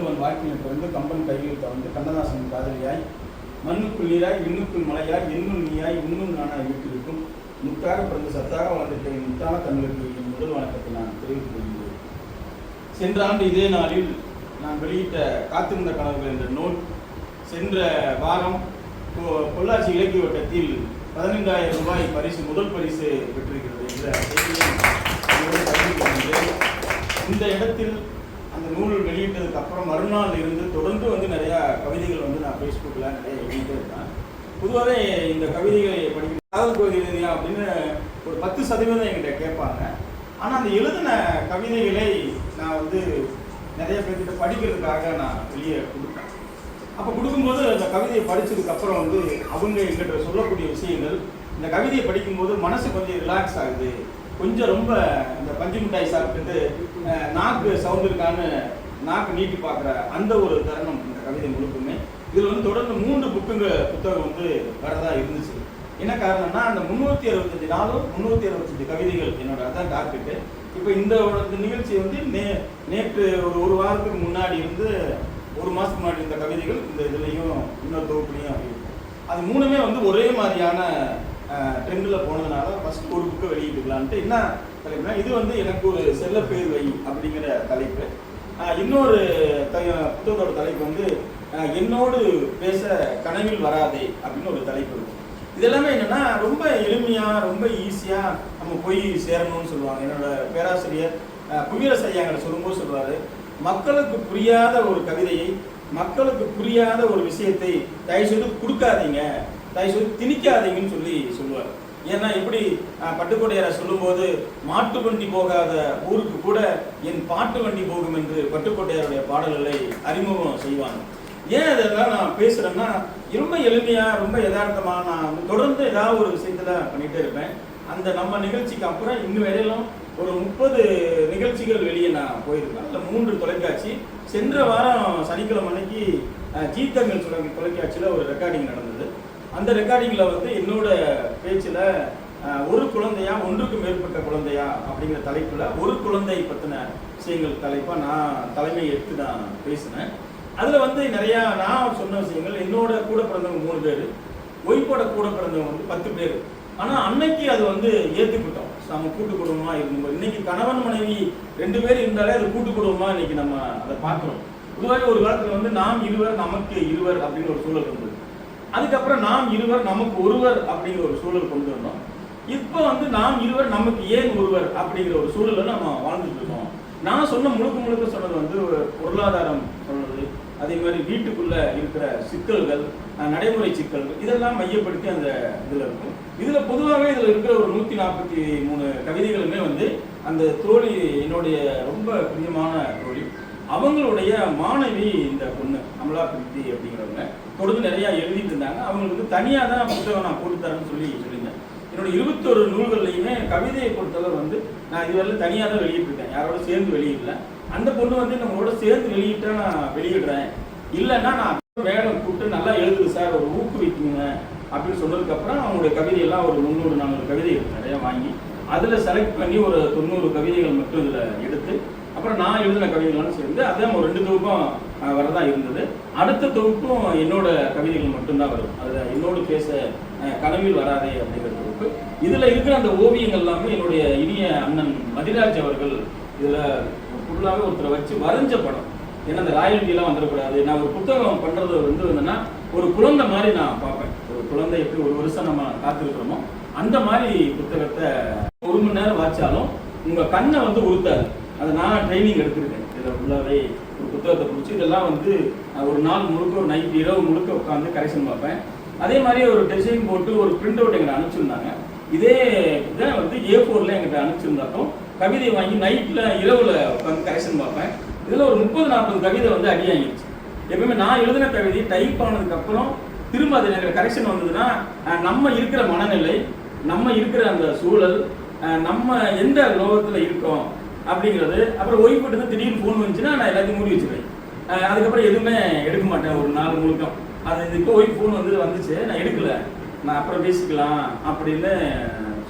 வள்ளுவன் வாழ்க்கையில் பிறந்து கம்பன் கையில் தவந்து கண்ணதாசன் காதலியாய் மண்ணுக்குள் நீராய் விண்ணுக்குள் மலையாய் இன்னும் நீயாய் இன்னும் நானாய் வீட்டிருக்கும். முத்தாக பிறந்து சத்தாக வளர்ந்துட்ட முத்தான தமிழுக்கு என் முதல் வணக்கத்தை நான் தெரிவித்துக் கொள்கிறேன் சென்ற ஆண்டு இதே நாளில் நான் வெளியிட்ட காத்திருந்த கனவுகள் என்ற நூல் சென்ற வாரம் பொள்ளாச்சி இலக்கிய வட்டத்தில் பதினைந்தாயிரம் ரூபாய் பரிசு முதல் பரிசு பெற்றிருக்கிறது என்ற செய்தியை இந்த இடத்தில் அந்த நூல் வெளியிட்டதுக்கு அப்புறம் மறுநாள் இருந்து தொடர்ந்து வந்து நிறைய கவிதைகள் வந்து நான் ஃபேஸ்புக்கில் நிறைய எழுதிட்டே இருக்கேன் பொதுவாகவே இந்த கவிதைகளை படிக்கிற காதல் கவிதை எழுதியா அப்படின்னு ஒரு பத்து சதவீதம் என்கிட்ட கேட்பாங்க. ஆனால் அந்த எழுதின கவிதைகளை நான் வந்து நிறைய பேர்கிட்ட படிக்கிறதுக்காக நான் வெளியே கொடுப்பேன். அப்போ கொடுக்கும்போது அந்த கவிதையை படித்ததுக்கப்புறம் வந்து அவங்க எங்கிட்ட சொல்லக்கூடிய விஷயங்கள் இந்த கவிதையை படிக்கும்போது மனசு கொஞ்சம் ரிலாக்ஸ் ஆகுது. கொஞ்சம் ரொம்ப இந்த பஞ்சு மிட்டாய் சாப்பிட்டுட்டு நாக்கு சவுண்ட் இருக்கான்னு நாக்கு நீட்டி பார்க்குற அந்த ஒரு தருணம் இந்த கவிதை முழுக்குமே இதில் வந்து தொடர்ந்து மூன்று புக்குங்க புத்தகம் வந்து வரதா இருந்துச்சு. என்ன காரணம்னா அந்த முந்நூற்றி அறுபத்தஞ்சு நாளும் முந்நூற்றி அறுபத்தஞ்சு கவிதைகள் என்னோட அதான் டார்கெட்டு இப்போ இந்த நிகழ்ச்சி வந்து நே நேற்று ஒரு ஒரு வாரத்துக்கு முன்னாடி இருந்து ஒரு மாதத்துக்கு முன்னாடி இந்த கவிதைகள் இந்த இதுலேயும் இன்னொரு தொகுப்புலையும் அப்படி அது மூணுமே வந்து ஒரே மாதிரியான ட்ரெண்டில் போனதுனால ஃபர்ஸ்ட் ஒரு புக்கை வெளியிட்டுக்கலான்ட்டு என்ன தலைப்புனா இது வந்து எனக்கு ஒரு செல்ல பேர் வை அப்படிங்கிற தலைப்பு. இன்னொரு த- புத்தகத்தோட தலைப்பு வந்து என்னோடு பேச கனவில் வராதே அப்படின்னு ஒரு தலைப்பு இருக்கும். இதெல்லாமே என்னன்னா ரொம்ப எளிமையாக ரொம்ப ஈஸியாக நம்ம போய் சேரணும்னு சொல்லுவாங்க. என்னோட பேராசிரியர் புவியரசு ஐயாங்கிட்ட சொல்லும்போது சொல்லுவார் மக்களுக்கு புரியாத ஒரு கவிதையை மக்களுக்கு புரியாத ஒரு விஷயத்தை தயவுசெய்து கொடுக்காதீங்க. தயவுசெய்து திணிக்காதீங்கன்னு சொல்லி சொல்லுவார். ஏன்னா எப்படி பட்டுக்கோட்டையாரை சொல்லும்போது மாட்டு வண்டி போகாத ஊருக்கு கூட என் பாட்டு வண்டி போகும் என்று பட்டுக்கோட்டையாருடைய பாடல்களை அறிமுகம் செய்வாங்க. ஏன் இதெல்லாம் நான் பேசுகிறேன்னா ரொம்ப எளிமையாக ரொம்ப யதார்த்தமாக நான் தொடர்ந்து ஏதாவது ஒரு விஷயத்தில் பண்ணிகிட்டே இருப்பேன். அந்த நம்ம நிகழ்ச்சிக்கு அப்புறம் இன்னும் வரையிலும் ஒரு முப்பது நிகழ்ச்சிகள் வெளியே நான் போயிருக்கேன் அதில் மூன்று தொலைக்காட்சி. சென்ற வாரம் சனிக்கிழமை அன்னைக்கு ஜீ தமிழ் தொலைக்காட்சியில் ஒரு ரெக்கார்டிங் நடந்தது. அந்த ரெக்கார்டிங்கில் வந்து என்னோட பேச்சில் ஒரு குழந்தையா ஒன்றுக்கு மேற்பட்ட குழந்தையா அப்படிங்கிற தலைப்பில் ஒரு குழந்தை பற்றின விஷயங்கள் தலைப்பாக நான் தலைமை எடுத்து நான் பேசினேன். அதில் வந்து நிறையா நான் சொன்ன விஷயங்கள் என்னோட கூட பிறந்தவங்க மூணு பேர் ஒய்ஃபோட கூட பிறந்தவங்க வந்து பத்து பேர். ஆனால் அன்னைக்கு அது வந்து ஏற்றுக்கிட்டோம் நம்ம கூட்டு குடும்பமாக இருந்தோம். இன்னைக்கு கணவன் மனைவி ரெண்டு பேர் இருந்தாலே அது கூட்டு குடும்பமாக இன்னைக்கு நம்ம அதை பார்க்குறோம். பொதுவாக ஒரு காலத்தில் வந்து நாம் இருவர் நமக்கு இருவர் அப்படின்னு ஒரு சூழல் இருந்தது. அதுக்கப்புறம் நாம் இருவர் நமக்கு ஒருவர் அப்படிங்கிற ஒரு சூழல் கொண்டு வந்தோம். இப்போ வந்து நாம் இருவர் நமக்கு ஏன் ஒருவர் அப்படிங்கிற ஒரு சூழல்ல நம்ம வாழ்ந்துட்டு இருக்கோம். நான் சொன்ன முழுக்க முழுக்க சொன்னது வந்து ஒரு பொருளாதாரம் சொன்னது அதே மாதிரி வீட்டுக்குள்ள இருக்கிற சிக்கல்கள் நடைமுறை சிக்கல்கள் இதெல்லாம் மையப்படுத்தி அந்த இதுல இருக்கும். இதுல பொதுவாகவே இதுல இருக்கிற ஒரு நூத்தி நாற்பத்தி மூணு கவிதைகளுமே வந்து அந்த தோழி என்னுடைய ரொம்ப பிரியமான தோழி. அவங்களுடைய மாணவி இந்த பொண்ணு அமலா பிரீத்தி அப்படிங்கிறவங்க. கொடுத்து நிறையா எழுதிட்டு இருந்தாங்க அவங்களுக்கு வந்து தனியாக தான் புத்தகம் நான் போட்டு தரேன்னு சொல்லி சொல்லியிருந்தேன். என்னோட இருபத்தொரு நூல்கள்லையுமே கவிதையை பொறுத்தளவு வந்து நான் இதுவரையில் தனியாக தான் வெளியிட்டிருக்கேன். யாரோட சேர்ந்து வெளியிடல. அந்த பொண்ணு வந்து நம்மளோட சேர்ந்து வெளியிட்டா நான் வெளியிடுறேன். இல்லைன்னா நான் வேலை கூப்பிட்டு நல்லா எழுதுது சார் ஒரு ஊக்குவிக்குங்க அப்படின்னு சொன்னதுக்கப்புறம் அவங்களுடைய கவிதையெல்லாம் ஒரு முந்நூறு நானூறு கவிதைகள் நிறையா வாங்கி அதில் செலக்ட் பண்ணி ஒரு தொண்ணூறு கவிதைகள் மட்டும் இதில் எடுத்து அப்புறம் நான் எழுதின கவிதைகள்லாம் சேர்ந்து அதே ஒரு ரெண்டு தொகுப்பும் வரதான் வரதா இருந்தது. அடுத்த தொகுப்பும் என்னோட கவிதைகள் மட்டும்தான் வரும். அதில் என்னோடு பேச கனவில் வராதே அப்படிங்கிற தொகுப்பு. இதில் இருக்கிற அந்த ஓவியங்கள் எல்லாமே என்னுடைய இனிய அண்ணன் மதிராஜ் அவர்கள் இதில் ஃபுல்லாகவே ஒருத்தரை வச்சு வரைஞ்ச படம். ஏன்னா அந்த ராயல்ட்டிலாம் வந்துடக்கூடாது. நான் ஒரு புத்தகம் பண்ணுறது வந்து என்னன்னா ஒரு குழந்தை மாதிரி நான் பார்ப்பேன். ஒரு குழந்தை எப்படி ஒரு வருஷம் நம்ம காத்திருக்கிறோமோ அந்த மாதிரி புத்தகத்தை ஒரு மணி நேரம் வாய்ச்சாலும் உங்கள் கண்ணை வந்து உறுத்தாது. அதை நான் ட்ரைனிங் எடுத்திருக்கேன். இதில் ஃபுல்லாகவே புத்தகத்தை பிடிச்சி இதெல்லாம் வந்து ஒரு நாள் முழுக்க ஒரு நைட் இரவு முழுக்க உட்காந்து கரெக்ஷன் பார்ப்பேன். அதே மாதிரி ஒரு டிசைன் போட்டு ஒரு பிரிண்ட் அவுட் எங்கிட்ட அனுப்பிச்சிருந்தாங்க. இதே இதை வந்து ஏ ஃபோரில் எங்கிட்ட அனுப்பிச்சிருந்தாக்கும் கவிதை வாங்கி நைட்டில் இரவில் உட்காந்து கரெக்ஷன் பார்ப்பேன். இதில் ஒரு முப்பது நாற்பது கவிதை வந்து அடியாங்கிடுச்சு எப்பவுமே நான் எழுதின கவிதை டைப் ஆனதுக்கப்புறம் திரும்ப அது எனக்கு கரெக்ஷன் வந்ததுன்னா நம்ம இருக்கிற மனநிலை நம்ம இருக்கிற அந்த சூழல் நம்ம எந்த லோகத்தில் இருக்கோம் அப்படிங்கிறது. அப்புறம் ஒய்ஃப் கிட்ட திடீர்னு ஃபோன் வந்துச்சுன்னா நான் எல்லாத்தையும் மூடி வச்சுருவேன். அதுக்கப்புறம் எதுவுமே எடுக்க மாட்டேன். ஒரு நாள் முழுக்கம் அது இது இப்போ ஃபோன் வந்து வந்துச்சு. நான் எடுக்கல. நான் அப்புறம் பேசிக்கலாம் அப்படின்னு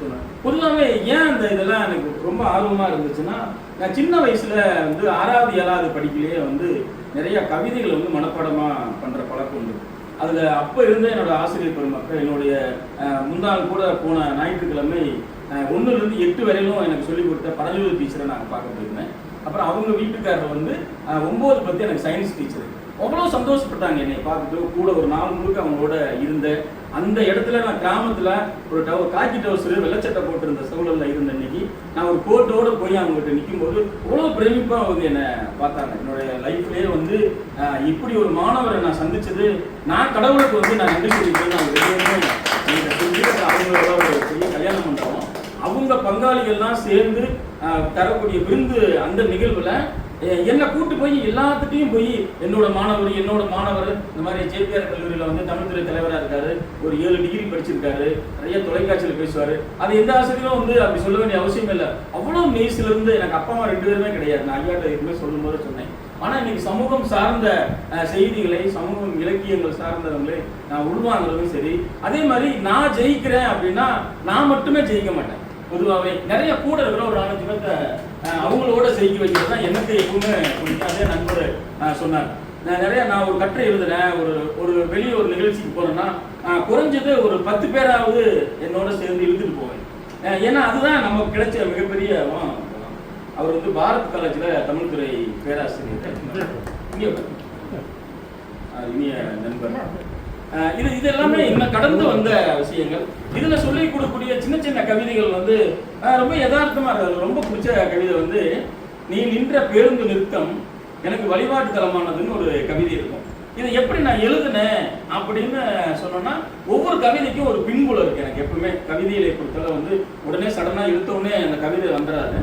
சொன்னேன். பொதுவாகவே ஏன் அந்த இதெல்லாம் எனக்கு ரொம்ப ஆர்வமாக இருந்துச்சுன்னா நான் சின்ன வயசில் வந்து ஆறாவது ஏழாவது படிக்கலையே வந்து நிறைய கவிதைகளை வந்து மனப்பாடமாக பண்ணுற பழக்கம் உண்டு. அதில் அப்போ இருந்த என்னோட ஆசிரியர் பெருமக்கள் என்னுடைய முந்தாள் கூட போன ஞாயிற்றுக்கிழமை ஒன்றுலேருந்து எட்டு வரையிலும் எனக்கு சொல்லிக் கொடுத்த பரஞ்சோதி டீச்சரை நான் பார்க்க போயிருந்தேன். அப்புறம் அவங்க வீட்டுக்காரர் வந்து ஒம்பது பற்றி எனக்கு சயின்ஸ் டீச்சர் அவ்வளோ சந்தோஷப்பட்டாங்க என்னை பார்த்துட்டு. கூட ஒரு நாள் முழுக்க அவங்களோட இருந்த அந்த இடத்துல நான் கிராமத்தில் ஒரு டவர் காக்கி டவுசரு வெள்ளச்சட்டை போட்டிருந்த சூழலில் இருந்த இன்னைக்கு நான் ஒரு கோட்டோடு போய் அவங்ககிட்ட நிற்கும்போது அவ்வளோ பிரமிப்பாக அவங்க என்னை பார்த்தாங்க. என்னுடைய லைஃப்லேயே வந்து இப்படி ஒரு மாணவரை நான் சந்தித்தது நான் கடவுளுக்கு வந்து நான் நன்றி சொல்லிட்டு நான் அவங்களோட ஒரு பெரிய கல்யாணம் பண்ணுறோம் அவங்க பங்காளிகள்லாம் சேர்ந்து தரக்கூடிய விருந்து அந்த நிகழ்வுல என்னை கூட்டு போய் எல்லாத்துட்டையும் போய் என்னோட மாணவர் என்னோட மாணவர் இந்த மாதிரி ஜேபிஆர் கல்லூரியில் வந்து தமிழ்துறை தலைவராக இருக்காரு ஒரு ஏழு டிகிரி படிச்சிருக்காரு நிறைய தொலைக்காட்சியில் பேசுவார். அது எந்த ஆசிரியரும் வந்து அப்படி சொல்ல வேண்டிய அவசியம் இல்லை. அவ்வளோ மெய்ஸ்ல எனக்கு அப்பா அம்மா ரெண்டு பேருமே கிடையாது. நான் ஐயாட்ட எதுவுமே சொல்லும்போது சொன்னேன். ஆனால் இன்னைக்கு சமூகம் சார்ந்த செய்திகளை சமூகம் இலக்கியங்கள் சார்ந்தவங்களே நான் உள்வாங்கிறதும் சரி. அதே மாதிரி நான் ஜெயிக்கிறேன் அப்படின்னா நான் மட்டுமே ஜெயிக்க மாட்டேன். பொதுவாகவே நிறைய கூட இருக்கிற ஒரு நாலஞ்சு பேர்த்த அவங்களோட செய்ய வைக்கிறது தான் எனக்கு எப்பவுமே பிடிக்கும் அதே நண்பர் சொன்னார். நான் நிறைய நான் ஒரு கட்டுரை எழுதுறேன் ஒரு ஒரு வெளியே ஒரு நிகழ்ச்சிக்கு போறேன்னா குறைஞ்சது ஒரு பத்து பேராவது என்னோட சேர்ந்து இழுத்துட்டு போவேன். ஏன்னா அதுதான் நமக்கு கிடைச்ச மிகப்பெரிய அவர் வந்து பாரத் காலேஜில் தமிழ்துறை பேராசிரியர். இங்கே இனிய நண்பர். இது இது எல்லாமே இன்னும் கடந்து வந்த விஷயங்கள். இதில் சொல்லி கொடுக்கக்கூடிய சின்ன சின்ன கவிதைகள் வந்து ரொம்ப யதார்த்தமாக இருக்குது. ரொம்ப பிடிச்ச கவிதை வந்து நீ நின்ற பேருந்து நிறுத்தம் எனக்கு வழிபாட்டு தலமானதுன்னு ஒரு கவிதை இருக்கும். இதை எப்படி நான் எழுதுனேன்? அப்படின்னு சொன்னோம்னா ஒவ்வொரு கவிதைக்கும் ஒரு பின்புலம் இருக்கு எனக்கு எப்பவுமே. கவிதைகளை பொறுத்தவரை வந்து உடனே சடனாக இழுத்த அந்த கவிதை வந்துடாது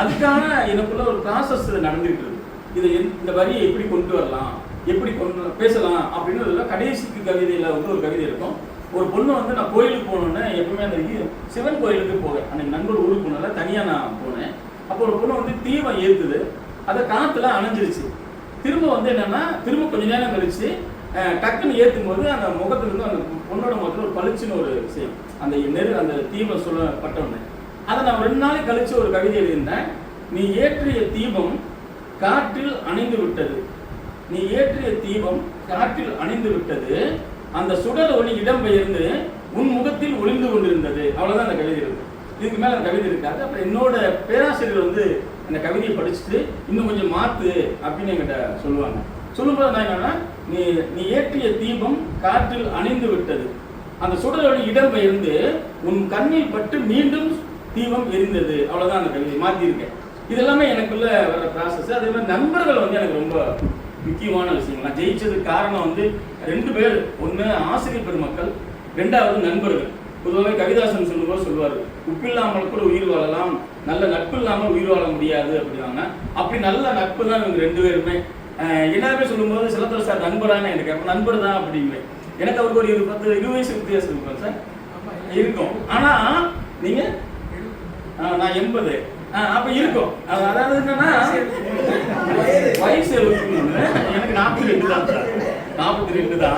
அதுக்கான எனக்குள்ள ஒரு ப்ராசஸ் நடந்துகிட்டு இருக்கு. இது இந்த வரியை எப்படி கொண்டு வரலாம்? எப்படி கொண்டு பேசலாம் அப்படின்னு கடைசிக்கு கவிதையில் வந்து ஒரு கவிதை இருக்கும். ஒரு பொண்ணு வந்து நான் கோயிலுக்கு போகணுன்னு எப்பவுமே அந்த சிவன் கோயிலுக்கு போவேன். அன்னைக்கு நண்பர் ஊருக்கு போனால தனியாக நான் போனேன். அப்போ ஒரு பொண்ணு வந்து தீபம் ஏற்றுது அதை காற்றுல அணைஞ்சிருச்சு. திரும்ப வந்து என்னன்னா திரும்ப கொஞ்ச நேரம் கழிச்சு டக்குன்னு ஏற்றும் போது அந்த முகத்துலேருந்து அந்த பொண்ணோட முகத்தில் ஒரு பளிச்சுன்னு ஒரு விஷயம். அந்த நெரு அந்த தீபம் சொல்லப்பட்டோன்னு அதை நான் ரெண்டு நாளைக்கு கழிச்சு ஒரு கவிதை எழுதியிருந்தேன். நீ ஏற்றிய தீபம் காற்றில் அணைந்து விட்டது. நீ ஏற்றிய தீபம் காற்றில் அணிந்து விட்டது அந்த சுடல் ஒளி இடம்பெயர்ந்து உன் முகத்தில் ஒளிந்து கொண்டிருந்தது. அவ்வளவுதான் அந்த கவிதை இருக்கு. இதுக்கு மேல அந்த கவிதை இருக்காது. அப்புறம் என்னோட பேராசிரியர் வந்து அந்த கவிதையை படிச்சுட்டு இன்னும் கொஞ்சம் மாத்து அப்படின்னு என்கிட்ட சொல்லுவாங்க. சொல்லும்போது நான் என்னன்னா நீ நீ ஏற்றிய தீபம் காற்றில் அணிந்து விட்டது. அந்த சுடல் ஒளி இடம்பெயர்ந்து உன் கண்ணில் பட்டு மீண்டும் தீபம் எரிந்தது. அவ்வளவுதான் அந்த கவிதை. மாற்றியிருக்கேன் இதெல்லாமே எனக்குள்ள வர்ற ப்ராசஸ் அதே மாதிரி நண்பர்கள் வந்து எனக்கு ரொம்ப முக்கியமான விஷயங்கள். நான் ஜெயிச்சதுக்கு காரணம் வந்து ரெண்டு பேர். ஒன்று ஆசிரியர் பெருமக்கள் ரெண்டாவது நண்பர்கள். பொதுவாகவே கவிதாசன் சொல்லும்போது சொல்லுவார் உப்பில்லாமல் கூட உயிர் வாழலாம். நல்ல நட்பு இல்லாமல் உயிர் வாழ முடியாது அப்படின்னாங்க. அப்படி நல்ல நட்பு தான் இவங்க ரெண்டு பேருமே. எல்லாருமே சொல்லும்போது சிலத்தர சார் நண்பரான எனக்கு. அப்ப நண்பர் தான் அப்படிங்குவேன் எனக்கு அவருக்கு ஒரு பத்து இருபது வயசு வித்தியாசம் இருக்கும் சார். இருக்கும். ஆனா நீங்க? ஆ, நான் எண்பது. அப்ப இருக்கும். அதாவது என்னன்னா வயசு எனக்கு நாற்பத்தி ரெண்டு தான் நாற்பத்தி ரெண்டு தான்.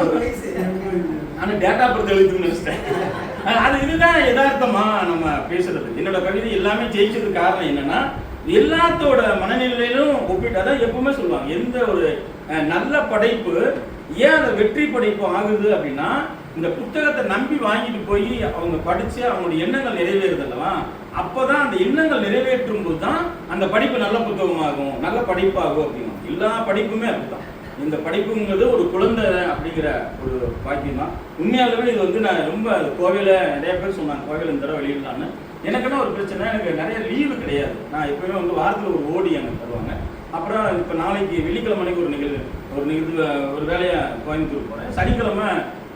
ஆனா டேட்டா பர்த் எழுதுன்னு நினைச்சிட்டேன் அது இதுதான் யதார்த்தமா நம்ம பேசுறது. என்னோட கவிதை எல்லாமே ஜெயிச்சதுக்கு காரணம் என்னன்னா எல்லாத்தோட மனநிலையிலும் ஒப்பிட்டு அதான் எப்பவுமே சொல்லுவாங்க எந்த ஒரு நல்ல படைப்பு ஏன் அந்த வெற்றி படைப்பு ஆகுது அப்படின்னா இந்த புத்தகத்தை நம்பி வாங்கிட்டு போய் அவங்க படிச்சு அவங்களுடைய எண்ணங்கள் நிறைவேறுது அல்லவா அப்போதான் அந்த எண்ணங்கள் நிறைவேற்றும் போது தான் அந்த படிப்பு நல்ல புத்தகமாகும் நல்ல படிப்பாகும் அப்படின்னா எல்லா படிப்புமே அப்படிதான். இந்த படிப்புங்கிறது ஒரு குழந்தை அப்படிங்கிற ஒரு பாக்கியம் தான் உண்மையாலுமே இது வந்து நான் ரொம்ப கோவையில் நிறைய பேர் சொன்னாங்க. கோவையில் இந்த தடவை வெளியிடலான்னு எனக்குன்னா ஒரு பிரச்சனை எனக்கு நிறைய லீவு கிடையாது. நான் எப்பயுமே வந்து வாரத்தில் ஒரு ஓடி எனக்கு தருவாங்க. அப்புறம் இப்போ நாளைக்கு வெள்ளிக்கிழமை அன்னைக்கு ஒரு நிகழ்வு ஒரு நிகழ்வு ஒரு வேலையை கோயம்புத்தூர் போகிறேன் சனிக்கிழமை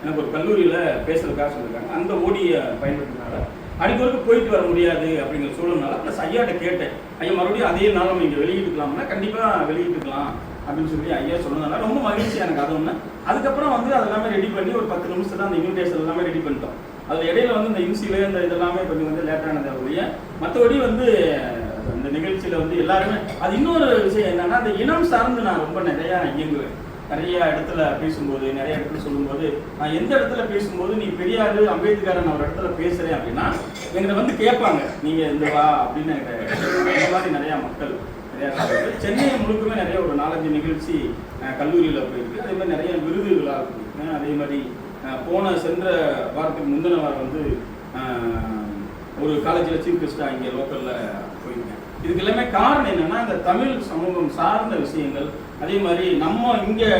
எனக்கு ஒரு கல்லூரியில் பேசுகிறதுக்காக சொல்லியிருக்காங்க. அந்த ஓடியை பயன்படுத்தினால அடிக்கொருக்கு போயிட்டு வர முடியாது அப்படிங்கிற சூழல்னால ப்ளஸ் ஐயாட்ட கேட்டேன். ஐயா மறுபடியும் அதே நாள் நம்ம இங்கே வெளியிட்டுக்கலாம்னா கண்டிப்பாக வெளியிட்டுக்கலாம் அப்படின்னு சொல்லி ஐயா சொன்னதுனால ரொம்ப மகிழ்ச்சி எனக்கு அது ஒன்று அதுக்கப்புறம் வந்து அது எல்லாமே ரெடி பண்ணி ஒரு பத்து நிமிஷத்தில் அந்த இன்விடேஷன் எல்லாமே ரெடி பண்ணிட்டோம். அதில் இடையில வந்து இந்த இன்சில இந்த இதெல்லாமே கொஞ்சம் வந்து லேட்டானது ஒழிய மற்றபடி வந்து அந்த நிகழ்ச்சியில் வந்து எல்லாருமே அது இன்னொரு விஷயம் என்னன்னா அந்த இனம் சார்ந்து நான் ரொம்ப நிறையா இயங்குவேன். நிறைய இடத்துல பேசும்போது நிறைய இடத்துல சொல்லும்போது நான் எந்த இடத்துல பேசும்போது நீ பெரியாரு அம்பேத்கரன் அவர் ஒரு இடத்துல பேசுறேன் அப்படின்னா எங்களை வந்து கேட்பாங்க. நீங்க இந்த வா அப்படின்னு அந்த இந்த மாதிரி நிறைய மக்கள் நிறைய சென்னை முழுக்குமே நிறைய ஒரு நாலஞ்சு நிகழ்ச்சி கல்லூரியில் போயிருக்கு. அதே மாதிரி நிறைய விருதுகளாக விழா அதே மாதிரி போன சென்ற வாரத்துக்கு முந்தின வாரம் வந்து ஒரு காலேஜில் சீஃப் கெஸ்ட்டாக இங்கே லோக்கலில் போயிருக்கேன் இதுக்கு எல்லாமே காரணம் என்னன்னா இந்த தமிழ் சமூகம் சார்ந்த விஷயங்கள் அதே மாதிரி நம்ம இங்கே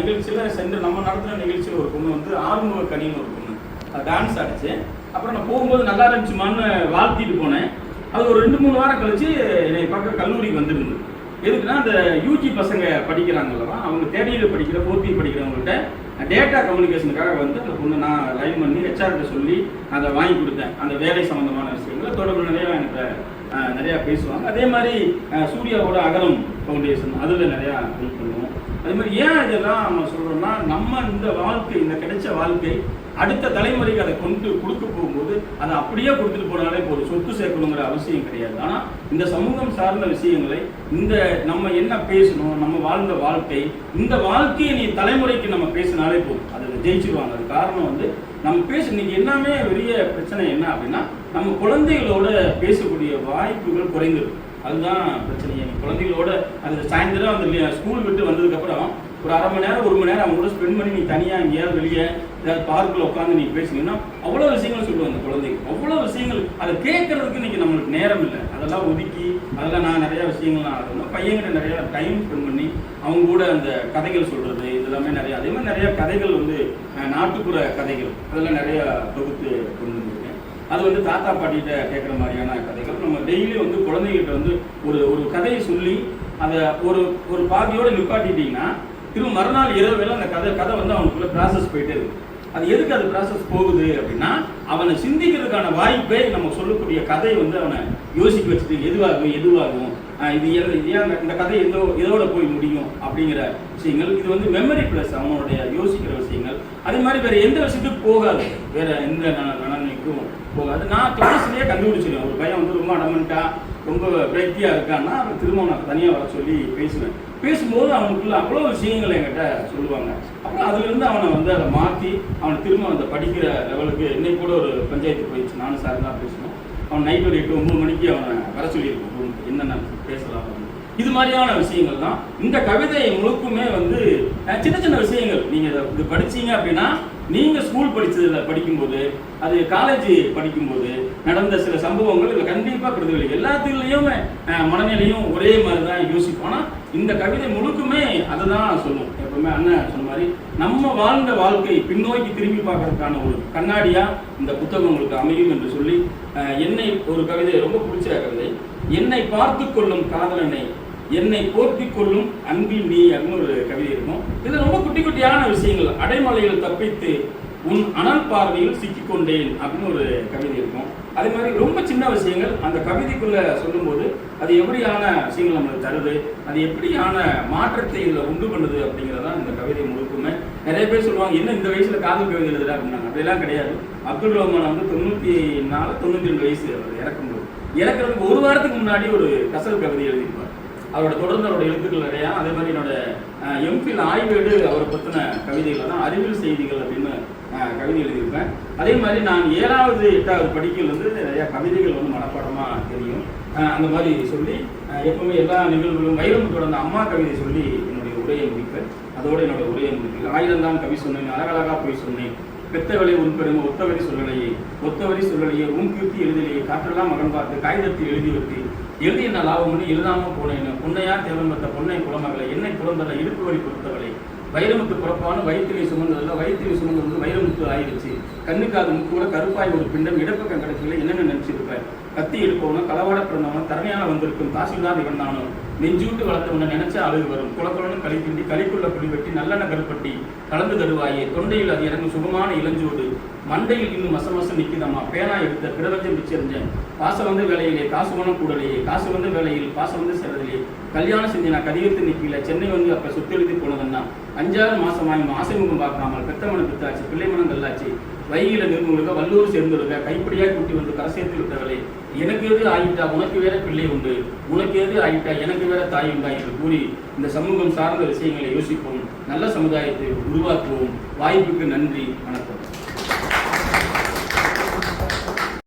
நிகழ்ச்சியில் சென்று நம்ம நடத்துகிற நிகழ்ச்சியில் ஒரு பொண்ணு வந்து ஆறுமுக கனின்னு ஒரு பொண்ணு. அது டான்ஸ் ஆடிச்சு. அப்புறம் நான் போகும்போது நல்லா இருந்துச்சுமான்னு வாழ்த்திட்டு போனேன். அது ஒரு ரெண்டு மூணு வாரம் கழிச்சு என்னை பார்க்க கல்லூரிக்கு வந்துருந்தது. எதுக்குன்னா அந்த யூஜி பசங்க படிக்கிறாங்கல்லவா அவங்க தேடியில் படிக்கிற போர்த்தி படிக்கிறவங்கள்ட்ட டேட்டா கம்யூனிகேஷனுக்காக வந்து அந்த பொண்ணு நான் லைன் பண்ணி ஹெச்ஆர்கிட்ட சொல்லி அதை வாங்கி கொடுத்தேன். அந்த வேலை சம்மந்தமான விஷயங்களை. தொடர்பு நிறையா என்கிட்ட நிறையா பேசுவாங்க. அதே மாதிரி சூர்யாவோட அகலம் ஃபவுண்டேஷன் அதில் நிறையா ஹெல்ப் பண்ணுவோம். அதே மாதிரி ஏன் இதெல்லாம் நம்ம சொல்கிறோம்னா நம்ம இந்த வாழ்க்கை இந்த கிடைச்ச வாழ்க்கை அடுத்த தலைமுறைக்கு அதை கொண்டு கொடுக்க போகும்போது அதை அப்படியே கொடுத்துட்டு போனாலே போதும். சொத்து சேர்க்கணுங்கிற அவசியம் கிடையாது. ஆனால் இந்த சமூகம் சார்ந்த விஷயங்களை இந்த நம்ம என்ன பேசணும் நம்ம வாழ்ந்த வாழ்க்கை இந்த வாழ்க்கையை நீ தலைமுறைக்கு நம்ம பேசினாலே போதும். அதை ஜெயிச்சிருவாங்க. அது காரணம் வந்து நம்ம பேச இன்னைக்கு எல்லாமே பெரிய பிரச்சனை என்ன அப்படின்னா நம்ம குழந்தைகளோட பேசக்கூடிய வாய்ப்புகள் குறைந்துடும் அதுதான் பிரச்சனையே. குழந்தைகளோட அந்த சாயந்தரம் அந்த ஸ்கூல் விட்டு வந்ததுக்கப்புறம் ஒரு அரை மணி நேரம் ஒரு மணி நேரம் அவங்க கூட ஸ்பெண்ட் பண்ணி நீ தனியாக எங்கேயாவது வெளியே ஏதாவது பார்க்கில் உட்காந்து நீ பேசுனீங்கன்னா அவ்வளோ விஷயங்கள் சொல்லுவாங்க அந்த குழந்தைங்க அவ்வளோ விஷயங்கள். அதை கேட்கறதுக்கு இன்றைக்கி நம்மளுக்கு நேரம் இல்லை. அதெல்லாம் ஒதுக்கி அதெல்லாம் நான் நிறையா விஷயங்கள்லாம் ஆகணும் பையன்கிட்ட நிறையா டைம் ஸ்பெண்ட் பண்ணி அவங்க கூட அந்த கதைகள் சொல்கிறது இதெல்லாமே நிறையா. அதே மாதிரி நிறையா கதைகள் வந்து நாட்டுப்புற கதைகள். அதெல்லாம் நிறையா தொகுத்து கொண்டு அது வந்து தாத்தா பாட்டிகிட்ட கேட்குற மாதிரியான கதைகள். நம்ம டெய்லி வந்து குழந்தைகிட்ட வந்து ஒரு ஒரு கதையை சொல்லி அதை ஒரு ஒரு பாதியோடு நிப்பாட்டிட்டீங்கன்னா திரும்ப மறுநாள் இரவு வேளை அந்த கதை கதை வந்து அவனுக்குள்ள ப்ராசஸ் போயிட்டே இருக்கு அது எதுக்கு அது ப்ராசஸ் போகுது அப்படின்னா அவனை சிந்திக்கிறதுக்கான வாய்ப்பே நம்ம சொல்லக்கூடிய கதை வந்து அவனை யோசிக்க வச்சுட்டு எதுவாகும் எதுவாகும் இது இது ஏன் இந்த கதை எதோ இதோட போய் முடியும் அப்படிங்கிற விஷயங்கள். இது வந்து மெமரி ப்ளஸ் அவனுடைய யோசிக்கிற விஷயங்கள். அதே மாதிரி வேற எந்த விஷயத்துக்கும் போகாது. வேற எந்த ந- நலனுக்கும் போகாது நான் கிளாஸ்லேயே கண்டுபிடிச்சிருவேன். ஒரு பையன் வந்து ரொம்ப அடமெண்ட்டாக ரொம்ப பிரேக்கியா இருக்கான்னா அவன் திரும்ப நான் தனியாக வர சொல்லி பேசுவேன். பேசும்போது அவனுக்குள்ள அவ்வளோ விஷயங்கள் என்கிட்ட சொல்லுவாங்க. அப்புறம் அதுலேருந்து அவனை வந்து அதை மாற்றி அவனை திரும்ப அந்த படிக்கிற லெவலுக்கு இன்னைக்கு கூட ஒரு பஞ்சாயத்து போயிடுச்சு. நானும் சார் தான் பேசுவேன் அவன் நைட் ஒரு எட்டு ஒம்பது மணிக்கு அவனை வர சொல்லியிருக்கோம். என்னென்ன பேசலாம் இது மாதிரியான விஷயங்கள் தான். இந்த கவிதை முழுக்குமே வந்து சின்ன சின்ன விஷயங்கள். நீங்கள் இதை இது படிச்சீங்க அப்படின்னா நீங்கள் ஸ்கூல் படிச்சதுல படிக்கும்போது அது காலேஜ் படிக்கும்போது நடந்த சில சம்பவங்கள் இதில் கண்டிப்பாக பிரதிபலிக்கும் எல்லாத்துலேயுமே மனநிலையும் ஒரே மாதிரி தான் யோசிப்போம். ஆனால் இந்த கவிதை முழுக்குமே அதை தான் சொல்லும் எப்பவுமே அண்ணன் சொன்ன மாதிரி நம்ம வாழ்ந்த வாழ்க்கை பின்னோக்கி திரும்பி பார்க்கறதுக்கான ஒரு கண்ணாடியா இந்த புத்தகம் உங்களுக்கு அமையும் என்று சொல்லி என்னை ஒரு கவிதை ரொம்ப பிடிச்ச கவிதை. என்னை பார்த்து கொள்ளும் காதலனை என்னை போர்த்திக் கொள்ளும் அன்பின் நீ அப்படின்னு ஒரு கவிதை இருக்கும். இது ரொம்ப குட்டி குட்டியான விஷயங்கள். அடைமலையில் தப்பித்து உன் அனல் பார்வையில் சிக்கிக்கொண்டேன் அப்படின்னு ஒரு கவிதை இருக்கும். அதே மாதிரி ரொம்ப சின்ன விஷயங்கள். அந்த கவிதைக்குள்ள சொல்லும்போது அது எப்படியான விஷயங்கள் நம்மளுக்கு தருது? அது எப்படியான மாற்றத்தை இதில் உண்டு பண்ணுது அப்படிங்கிறதான் இந்த கவிதை முழுக்குமே. நிறைய பேர் சொல்லுவாங்க என்ன இந்த வயசுல காதல் கவிதை எழுதுறா? அப்படின்னாங்க. அப்படிலாம் கிடையாது. அப்துல் ரஹ்மான் வந்து தொண்ணூற்றி நாலு தொண்ணூற்றி ரெண்டு வயசு அவர் இறக்கும்போது. இறக்குறதுக்கு ஒரு வாரத்துக்கு முன்னாடி ஒரு கசல் கவிதை எழுதியிருப்பார். அவரோட தொடர்ந்து அவரோட எழுத்துக்கள் நிறையா அதே மாதிரி என்னோட எம்ஃபில் ஆய்வேடு அவரை பற்றின கவிதைகள் தான் அறிவியல் செய்திகள் அப்படின்னு கவிதை எழுதியிருப்பேன். அதே மாதிரி நான் ஏழாவது எட்டாவது படிக்கையில் வந்து கவிதைகள் வந்து மனப்பாடமாக தெரியும். அந்த மாதிரி சொல்லி எப்பவுமே எல்லா நிகழ்வுகளும் வைரம் தொடர்ந்த அம்மா கவிதை சொல்லி என்னுடைய உரையை முடிப்பேன். அதோடு என்னோட உரையை முடிப்பேன். ஆயிரம் தான் கவி சொன்னேன் அழகழகாக போய் சொன்னேன். பெத்தவளை உன் பெருமை ஒத்தவரி சொல்லலையே. ஒத்தவரி சொல்லலையே உன் கீர்த்தி எழுதலையே காற்றெல்லாம் மகன் பார்த்து காகிதத்தில் எழுதி வைத்து எழுதி என்ன லாபம் பண்ணி எழுதாம போனேன் பொன்னையா தேவன் பெற்ற பொன்னை குலமகளை என்னை புறந்தல இடுப்பு வழி பொறுத்தவளை வைரமுத்து பிறப்பான வயிற்றிலை சுமந்ததில் வயிற்றிலை சுமந்தது வந்து வைரமுத்து ஆயிடுச்சு. கண்ணுக்காக முக்கு கூட கருப்பாய் ஒரு பிண்டம் இடப்பக்கம் கிடைக்கல என்னென்ன நினைச்சிருப்பேன் கத்தி எடுப்பவனும் களவாட பிறந்தவனும் திறமையான வந்திருக்கும் தாசில்தார் இவன் தானும் நெஞ்சூட்டு வளர்த்தவனை நினைச்சா அழுகு வரும். குளக்குளனும் களி திண்டி களிக்குள்ள குடி வெட்டி நல்லெண்ண கருப்பட்டி கலந்து தருவாயே. தொண்டையில் அது இறங்கும் சுகமான இளஞ்சோடு. மண்டையில் இன்னும் மச மசம் நிக்குதம்மா. பேனா எடுத்த பிரபஞ்சம் பிச்செறிஞ்சேன் காசு வந்த வேலையிலே காசு வனம் கூடலையே காசு வந்த வேலையில் பாசம் வந்து சிறதிலே கல்யாணம் செஞ்சு நான் கதிகத்து நிற்கல சென்னை வந்து அப்போ சொத்தெழுதி போனதுன்னா அஞ்சாறு மாசமாய் ஆசை முகம் பார்க்காமல் பெத்த மனம் பித்தாச்சு பிள்ளை மனம் கல்லாச்சு. வைகில நிறுவனங்களுக்கு வல்லூர் சேர்ந்தவங்க கைப்படியாக கூட்டி வந்து கரை சேர்த்து விட்டவளே எனக்கு எது ஆயிட்டா உனக்கு வேற பிள்ளை உண்டு. உனக்கு எது ஆயிட்டா எனக்கு வேற தாய் உண்டா என்று கூறி இந்த சமூகம் சார்ந்த விஷயங்களை யோசிப்போம். நல்ல சமுதாயத்தை உருவாக்குவோம். வாய்ப்புக்கு நன்றி வணக்கம்.